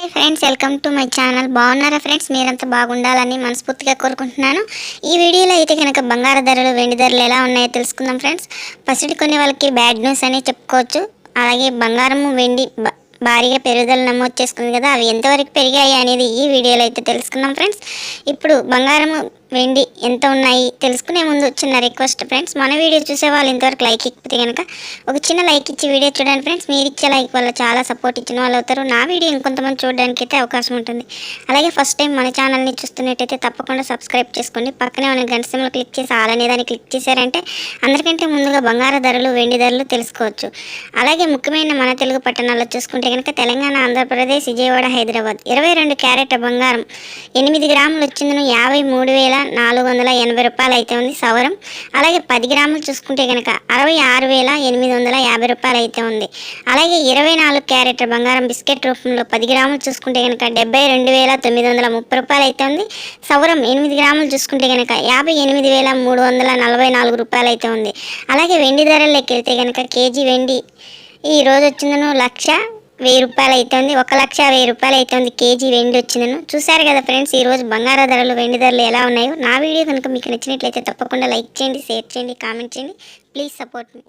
Hi friends welcome to my channel. బాగున్నారా friends? మీరంతా బాగుండాలని మనస్ఫూర్తిగా కోరుకుంటున్నాను. ఈ వీడియోలో అయితే కనుక బంగారు ధరలు వెండి ధరలు ఎలా ఉన్నాయో తెలుసుకుందాం ఫ్రెండ్స్. ఫస్ట్ కొన్ని వాళ్ళకి బ్యాడ్ న్యూస్ అని చెప్పుకోవచ్చు. అలాగే బంగారము వెండి బ- భారీగా పెరుగుదల నమోదు చేసుకుంది కదా అవి ఎంతవరకు పెరిగాయి అనేది ఈ వీడియోలో అయితే తెలుసుకుందాం ఫ్రెండ్స్. ఇప్పుడు బంగారము వెండి ఎంత ఉన్నాయి తెలుసుకునే ముందు చిన్న రిక్వెస్ట్ ఫ్రెండ్స్ మన వీడియో చూసే వాళ్ళు ఇంతవరకు లైక్ ఇకపోతే కనుక ఒక చిన్న లైక్ ఇచ్చి వీడియో చూడండి ఫ్రెండ్స్. మీరు ఇచ్చే లైక్ వల్ల చాలా సపోర్ట్ ఇచ్చిన వాళ్ళు అవుతారు. నా వీడియో ఇంకొంతమంది చూడడానికి అయితే అవకాశం ఉంటుంది. అలాగే ఫస్ట్ టైం మన ఛానల్ని చూస్తున్నట్టయితే తప్పకుండా సబ్స్క్రైబ్ చేసుకోండి. పక్కనే ఉన్న గంట క్లిక్ చేసి ఆలనే దాన్ని క్లిక్ చేశారంటే అందరికంటే ముందుగా బంగారు ధరలు వెండి ధరలు తెలుసుకోవచ్చు. అలాగే ముఖ్యమైన మన తెలుగు పట్టణాల్లో చూసుకుంటే కనుక తెలంగాణ ఆంధ్రప్రదేశ్ విజయవాడ హైదరాబాద్ ఇరవై రెండు క్యారెట్ బంగారం ఎనిమిది గ్రాములు వచ్చిందను యాభై మూడు వేల నాలుగు వందల ఎనభై రూపాయలు అయితే ఉంది సవరం. అలాగే పది గ్రాములు చూసుకుంటే కనుక అరవై ఆరు వేల ఎనిమిది వందల యాభై రూపాయలు అయితే ఉంది. అలాగే ఇరవై నాలుగు క్యారెట్ బంగారం బిస్కెట్ రూపంలో పది గ్రాములు చూసుకుంటే కనుక డెబ్బై రెండు వేల తొమ్మిది వందల ముప్పై రూపాయలు అయితే ఉంది. సవరం ఎనిమిది గ్రాములు చూసుకుంటే కనుక యాభై ఎనిమిది వేల మూడు వందల నలభై నాలుగు రూపాయలు అయితే ఉంది. అలాగే వెండి ధరలు లెక్కెళ్తే కనుక కేజీ వెండి ఈ రోజు వచ్చిందను లక్ష వెయ్యి రూపాయలు అవుతుంది ఒక లక్ష వెయ్యి రూపాయలు అవుతుంది కేజీ వెండి వచ్చిందను. చూసారు కదా ఫ్రెండ్స్ ఈ రోజు బంగారు ధరలు వెండి ధరలు ఎలా ఉన్నాయో. నా వీడియో కనుక మీకు నచ్చినట్లయితే తప్పకుండా లైక్ చేయండి షేర్ చేయండి కామెంట్ చేయండి. Please support me.